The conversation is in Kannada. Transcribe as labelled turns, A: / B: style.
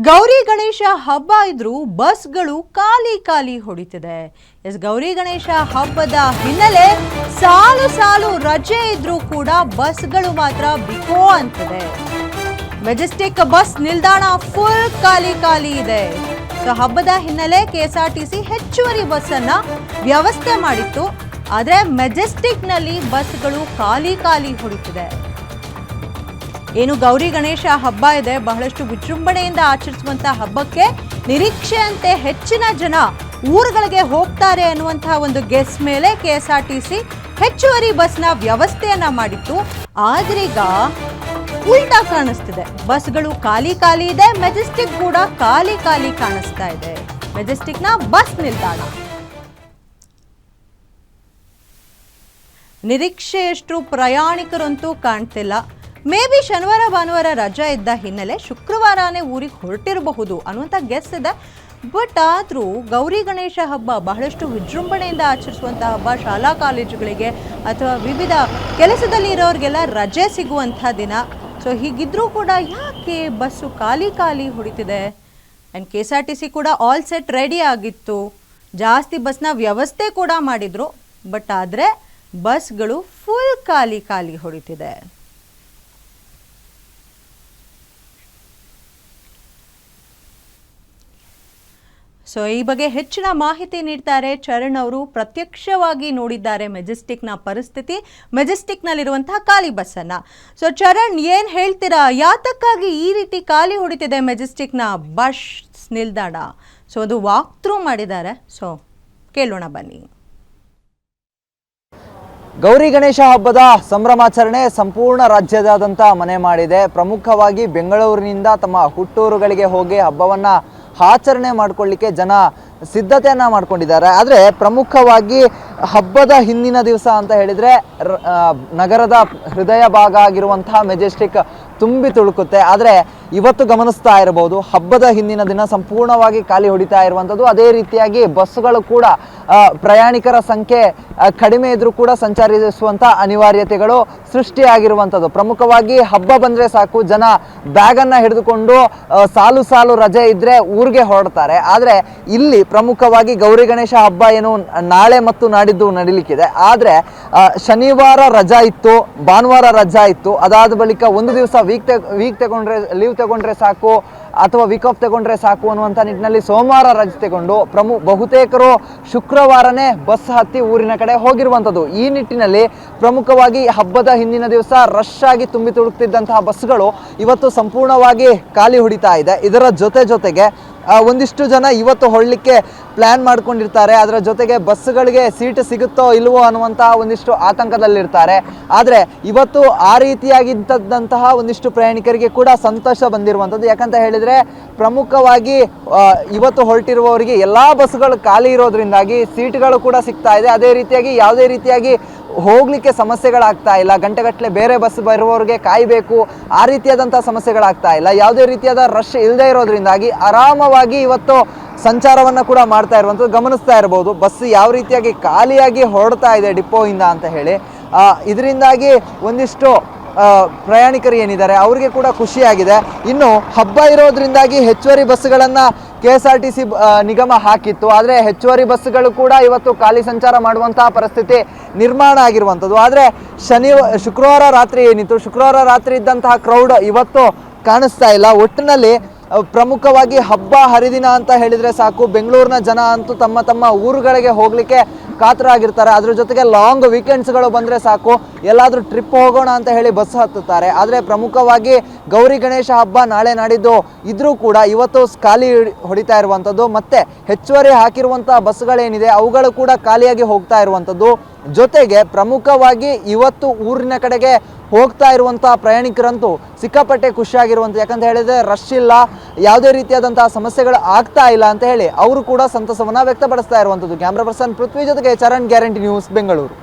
A: ಗೌರಿ ಗಣೇಶ ಹಬ್ಬ ಇದ್ರೂ ಬಸ್ಗಳು ಖಾಲಿ ಖಾಲಿ ಹೊಡಿತಿದೆ. ಎಸ್, ಗೌರಿ ಗಣೇಶ ಹಬ್ಬದ ಹಿನ್ನೆಲೆ ಸಾಲು ಸಾಲು ರಜೆ ಇದ್ರೂ ಕೂಡ ಬಸ್ಗಳು ಮಾತ್ರ ಬಿಕೋ ಅಂತಿದೆ. ಮೆಜೆಸ್ಟಿಕ್ ಬಸ್ ನಿಲ್ದಾಣ ಫುಲ್ ಖಾಲಿ ಖಾಲಿ ಇದೆ. ಸೊ, ಹಬ್ಬದ ಹಿನ್ನೆಲೆ ಕೆಎಸ್ಆರ್ಟಿಸಿ ಹೆಚ್ಚುವರಿ ಬಸ್ ಅನ್ನ ವ್ಯವಸ್ಥೆ ಮಾಡಿತ್ತು. ಆದ್ರೆ ಮೆಜೆಸ್ಟಿಕ್ನಲ್ಲಿ ಬಸ್ಗಳು ಖಾಲಿ ಖಾಲಿ ಹೊಡಿತಿದೆ. ಏನು ಗೌರಿ ಗಣೇಶ ಹಬ್ಬ ಇದೆ, ಬಹಳಷ್ಟು ವಿಜೃಂಭಣೆಯಿಂದ ಆಚರಿಸುವಂತ ಹಬ್ಬಕ್ಕೆ ನಿರೀಕ್ಷೆಯಂತೆ ಹೆಚ್ಚಿನ ಜನ ಊರುಗಳಿಗೆ ಹೋಗ್ತಾರೆ ಅನ್ನುವಂತಹ ಒಂದು ಗೆಸ್ ಮೇಲೆ K S R T C ಹೆಚ್ಚುವರಿ ಬಸ್ನ ವ್ಯವಸ್ಥೆಯನ್ನ ಮಾಡಿತ್ತು. ಆದ್ರೀಗ ಉಲ್ಟಾ ಕಾಣಿಸ್ತಿದೆ. ಬಸ್ಗಳು ಖಾಲಿ ಖಾಲಿ ಇದೆ, ಮೆಜೆಸ್ಟಿಕ್ ಕೂಡ ಖಾಲಿ ಖಾಲಿ ಕಾಣಿಸ್ತಾ ಇದೆ. ಮೆಜೆಸ್ಟಿಕ್ನ ಬಸ್ ನಿಲ್ದಾಣ. ನಿರೀಕ್ಷೆಯಷ್ಟು ಪ್ರಯಾಣಿಕರಂತೂ ಕಾಣ್ತಿಲ್ಲ. ಮೇ ಬಿ ಶನಿವಾರ, ಭಾನುವಾರ ರಜಾ ಇದ್ದ ಹಿನ್ನೆಲೆ ಶುಕ್ರವಾರನೇ ಊರಿಗೆ ಹೊರಟಿರಬಹುದು ಅನ್ನುವಂಥ ಗೆಸ್ ಇದೆ. ಬಟ್ ಆದರೂ ಗೌರಿ ಗಣೇಶ ಹಬ್ಬ ಬಹಳಷ್ಟು ವಿಜೃಂಭಣೆಯಿಂದ ಆಚರಿಸುವಂಥ ಹಬ್ಬ ಶಾಲಾ ಕಾಲೇಜುಗಳಿಗೆ ಅಥವಾ ವಿವಿಧ ಕೆಲಸದಲ್ಲಿ ಇರೋರಿಗೆಲ್ಲ ರಜೆ ಸಿಗುವಂಥ ದಿನ. ಸೊ ಹೀಗಿದ್ರೂ ಕೂಡ ಯಾಕೆ ಬಸ್ಸು ಖಾಲಿ ಖಾಲಿ ಹೊಡಿತಿದೆ? And K S R T C ಕೂಡ ಆಲ್ ಸೆಟ್ ರೆಡಿ ಆಗಿತ್ತು. ಜಾಸ್ತಿ ಬಸ್ನ ವ್ಯವಸ್ಥೆ ಕೂಡ ಮಾಡಿದರು. ಬಟ್ ಆದರೆ ಬಸ್ಗಳು ಫುಲ್ ಖಾಲಿ ಖಾಲಿ ಹೊಡಿತಿದೆ. ಸೊ ಈ ಬಗ್ಗೆ ಹೆಚ್ಚಿನ ಮಾಹಿತಿ ನೀಡ್ತಾರೆ ಚರಣ್ ಅವರು. ಪ್ರತ್ಯಕ್ಷವಾಗಿ ನೋಡಿದ್ದಾರೆ ಮೆಜೆಸ್ಟಿಕ್ನ ಪರಿಸ್ಥಿತಿ ಮೆಜೆಸ್ಟಿಕ್ನಲ್ಲಿರುವಂತಹ ಖಾಲಿ ಬಸ್ಸನ್ನು. ಸೊ ಚರಣ್ ಏನು ಹೇಳ್ತೀರಾ? ಯಾತಕ್ಕಾಗಿ ಈ ರೀತಿ ಖಾಲಿ ಹೊಡಿತಿದೆ ಮೆಜೆಸ್ಟಿಕ್ನ ಬಸ್ ನಿಲ್ದಾಣ? ಸೊ ಅದು ವಾಕ್ ಥ್ರೂ ಮಾಡಿದ್ದಾರೆ. ಸೊ ಕೇಳೋಣ ಬನ್ನಿ.
B: ಗೌರಿ ಗಣೇಶ ಹಬ್ಬದ ಸಂಭ್ರಮಾಚರಣೆ ಸಂಪೂರ್ಣ ರಾಜ್ಯದಾದಂಥ ಮನೆ ಮಾಡಿದೆ. ಪ್ರಮುಖವಾಗಿ ಬೆಂಗಳೂರಿನಿಂದ ತಮ್ಮ ಹುಟ್ಟೂರುಗಳಿಗೆ ಹೋಗಿ ಹಬ್ಬವನ್ನ ಆಚರಣೆ ಮಾಡ್ಕೊಳ್ಳಿಕ್ಕೆ ಜನ ಸಿದ್ಧತೆಯನ್ನ ಮಾಡ್ಕೊಂಡಿದ್ದಾರೆ. ಆದರೆ ಪ್ರಮುಖವಾಗಿ ಹಬ್ಬದ ಹಿಂದಿನ ದಿವಸ ಅಂತ ಹೇಳಿದ್ರೆ ನಗರದ ಹೃದಯ ಭಾಗ ಆಗಿರುವಂತಹ ಮೆಜೆಸ್ಟಿಕ್ ತುಂಬಿ ತುಳುಕುತ್ತೆ. ಆದರೆ ಇವತ್ತು ಗಮನಿಸ್ತಾ ಇರಬಹುದು, ಹಬ್ಬದ ಹಿಂದಿನ ದಿನ ಸಂಪೂರ್ಣವಾಗಿ ಖಾಲಿ ಹೊಡಿತಾ ಇರುವಂಥದ್ದು. ಅದೇ ರೀತಿಯಾಗಿ ಬಸ್ಸುಗಳು ಕೂಡ ಪ್ರಯಾಣಿಕರ ಸಂಖ್ಯೆ ಕಡಿಮೆ ಇದ್ರೂ ಕೂಡ ಸಂಚರಿಸುವಂಥ ಅನಿವಾರ್ಯತೆಗಳು ಸೃಷ್ಟಿಯಾಗಿರುವಂಥದ್ದು. ಪ್ರಮುಖವಾಗಿ ಹಬ್ಬ ಬಂದರೆ ಸಾಕು, ಜನ ಬ್ಯಾಗನ್ನು ಹಿಡಿದುಕೊಂಡು ಸಾಲು ಸಾಲು ರಜೆ ಇದ್ದರೆ ಊರಿಗೆ ಹೊರಡ್ತಾರೆ. ಆದರೆ ಇಲ್ಲಿ ಪ್ರಮುಖವಾಗಿ ಗೌರಿ ಗಣೇಶ ಹಬ್ಬ ಏನು ನಾಳೆ ಮತ್ತು ನಾಡಿದ್ದು ನಡೀಲಿಕ್ಕಿದೆ. ಆದರೆ ಶನಿವಾರ ರಜಾ ಇತ್ತು, ಭಾನುವಾರ ರಜಾ ಇತ್ತು. ಅದಾದ ಬಳಿಕ ಒಂದು ದಿವಸ ವೀಕ್ ತೆ ವೀಕ್ ತಗೊಂಡ್ರೆ ಲೀವ್ ತಗೊಂಡ್ರೆ ಸಾಕು, ಅಥವಾ ವೀಕ್ ಆಫ್ ತಗೊಂಡ್ರೆ ಸಾಕು ಅನ್ನುವಂಥ ನಿಟ್ಟಿನಲ್ಲಿ ಸೋಮವಾರ ರಜೆ ತಗೊಂಡು ಪ್ರಮು, ಬಹುತೇಕರು ಶುಕ್ರವಾರನೇ ಬಸ್ ಹತ್ತಿ ಊರಿನ ಕಡೆ ಹೋಗಿರುವಂಥದ್ದು. ಈ ನಿಟ್ಟಿನಲ್ಲಿ ಪ್ರಮುಖವಾಗಿ ಹಬ್ಬದ ಹಿಂದಿನ ದಿವಸ ರಶ್ ಆಗಿ ತುಂಬಿ ತುಳುಕ್ತಿದ್ದಂತಹ ಬಸ್ಗಳು ಇವತ್ತು ಸಂಪೂರ್ಣವಾಗಿ ಖಾಲಿ ಹೊಡಿತಾ ಇದೆ. ಇದರ ಜೊತೆ ಜೊತೆಗೆ ಒಂದಿಷ್ಟು ಜನ ಇವತ್ತು ಹೊಳ್ಳಿಕ್ಕೆ ಪ್ಲ್ಯಾನ್ ಮಾಡ್ಕೊಂಡಿರ್ತಾರೆ. ಅದರ ಜೊತೆಗೆ ಬಸ್ಗಳಿಗೆ ಸೀಟ್ ಸಿಗುತ್ತೋ ಇಲ್ವೋ ಅನ್ನುವಂತಹ ಒಂದಿಷ್ಟು ಆತಂಕದಲ್ಲಿರ್ತಾರೆ. ಆದರೆ ಇವತ್ತು ಆ ರೀತಿಯಾಗಿದ್ದಂತಹ ಒಂದಿಷ್ಟು ಪ್ರಯಾಣಿಕರಿಗೆ ಕೂಡ ಸಂತೋಷ ಬಂದಿರುವಂಥದ್ದು. ಯಾಕಂತ ಹೇಳಿದರೆ, ಪ್ರಮುಖವಾಗಿ ಇವತ್ತು ಹೊರಟಿರುವವರಿಗೆ ಎಲ್ಲ ಬಸ್ಗಳು ಖಾಲಿ ಇರೋದ್ರಿಂದಾಗಿ ಸೀಟ್ಗಳು ಕೂಡ ಸಿಗ್ತಾ ಇದೆ. ಅದೇ ರೀತಿಯಾಗಿ, ಯಾವುದೇ ರೀತಿಯಾಗಿ ಹೋಗ್ಲಿಕ್ಕೆ ಸಮಸ್ಯೆಗಳಾಗ್ತಾ ಇಲ್ಲ, ಗಂಟೆಗಟ್ಟಲೆ ಬೇರೆ ಬಸ್ ಬರುವವರಿಗೆ ಕಾಯಬೇಕು, ಆ ರೀತಿಯಾದಂಥ ಸಮಸ್ಯೆಗಳಾಗ್ತಾ ಇಲ್ಲ. ಯಾವುದೇ ರೀತಿಯಾದ ರಶ್ ಇಲ್ಲದೆ ಇರೋದ್ರಿಂದಾಗಿ ಆರಾಮವಾಗಿ ಇವತ್ತು ಸಂಚಾರವನ್ನು ಕೂಡ ಮಾಡ್ತಾ ಇರುವಂಥದ್ದು ಗಮನಿಸ್ತಾ ಇರ್ಬೋದು. ಬಸ್ ಯಾವ ರೀತಿಯಾಗಿ ಖಾಲಿಯಾಗಿ ಹೊರಡ್ತಾ ಇದೆ ಡಿಪೋಯಿಂದ ಅಂತ ಹೇಳಿ ಇದರಿಂದಾಗಿ ಒಂದಿಷ್ಟು ಪ್ರಯಾಣಿಕರು ಏನಿದ್ದಾರೆ, ಅವರಿಗೆ ಕೂಡ ಖುಷಿಯಾಗಿದೆ. ಇನ್ನು ಹಬ್ಬ ಇರೋದ್ರಿಂದಾಗಿ ಹೆಚ್ಚುವರಿ ಬಸ್ಗಳನ್ನು K S R T C ನಿಗಮ ಹಾಕಿತ್ತು. ಆದರೆ ಹೆಚ್ಚುವರಿ ಬಸ್ಗಳು ಕೂಡ ಇವತ್ತು ಖಾಲಿ ಸಂಚಾರ ಮಾಡುವಂತಹ ಪರಿಸ್ಥಿತಿ ನಿರ್ಮಾಣ ಆಗಿರುವಂಥದ್ದು. ಆದರೆ ಶನಿ, ಶುಕ್ರವಾರ ರಾತ್ರಿ ಏನಿತ್ತು? ಶುಕ್ರವಾರ ರಾತ್ರಿ ಇದ್ದಂತಹ ಕ್ರೌಡ್ ಇವತ್ತು ಕಾಣಿಸ್ತಾ ಇಲ್ಲ. ಒಟ್ಟಿನಲ್ಲಿ ಪ್ರಮುಖವಾಗಿ ಹಬ್ಬ ಹರಿದಿನ ಅಂತ ಹೇಳಿದರೆ ಸಾಕು. ಬೆಂಗಳೂರಿನ ಜನ ಅಂತೂ ತಮ್ಮ ತಮ್ಮ ಊರುಗಳಿಗೆ ಹೋಗಲಿಕ್ಕೆ ಕಾತರಾಗಿರ್ತಾರೆ. ಅದ್ರ ಜೊತೆಗೆ ಲಾಂಗ್ ವೀಕೆಂಡ್ಸ್ಗಳು ಬಂದರೆ ಸಾಕು. ಎಲ್ಲಾದರೂ ಟ್ರಿಪ್ ಹೋಗೋಣ ಅಂತ ಹೇಳಿ ಬಸ್ ಹತ್ತುತ್ತಾರೆ. ಆದರೆ ಪ್ರಮುಖವಾಗಿ ಗೌರಿ ಗಣೇಶ ಹಬ್ಬ ನಾಳೆ ನಾಡಿದ್ದು ಇದ್ರೂ ಕೂಡ ಇವತ್ತು ಖಾಲಿ ಹೊಡಿತಾ ಇರುವಂಥದ್ದು ಮತ್ತೆ ಹೆಚ್ಚುವರಿ ಹಾಕಿರುವಂಥ ಬಸ್ಗಳೇನಿದೆ ಅವುಗಳು ಕೂಡ ಖಾಲಿಯಾಗಿ ಹೋಗ್ತಾ ಇರುವಂಥದ್ದು ಜೊತೆಗೆ ಪ್ರಮುಖವಾಗಿ ಇವತ್ತು ಊರಿನ ಕಡೆಗೆ ಹೋಗ್ತಾ ಇರುವಂಥ ಪ್ರಯಾಣಿಕರಂತೂ ಸಿಕ್ಕಾಪಟ್ಟೆ ಖುಷಿಯಾಗಿರುವಂಥ ಯಾಕಂತ ಹೇಳಿದ್ರೆ ರಶ್ ಇಲ್ಲ, ಯಾವುದೇ ರೀತಿಯಾದಂತಹ ಸಮಸ್ಯೆಗಳು ಆಗ್ತಾ ಇಲ್ಲ ಅಂತ ಹೇಳಿ ಅವರು ಕೂಡ ಸಂತಸವನ್ನ ವ್ಯಕ್ತಪಡಿಸ್ತಾ ಇರುವಂಥದ್ದು. ಕ್ಯಾಮ್ರಾ ಪರ್ಸನ್ ಪೃಥ್ವಿ ಜೊತೆಗೆ ಚರಣ್, ಗ್ಯಾರಂಟಿ ನ್ಯೂಸ್, ಬೆಂಗಳೂರು.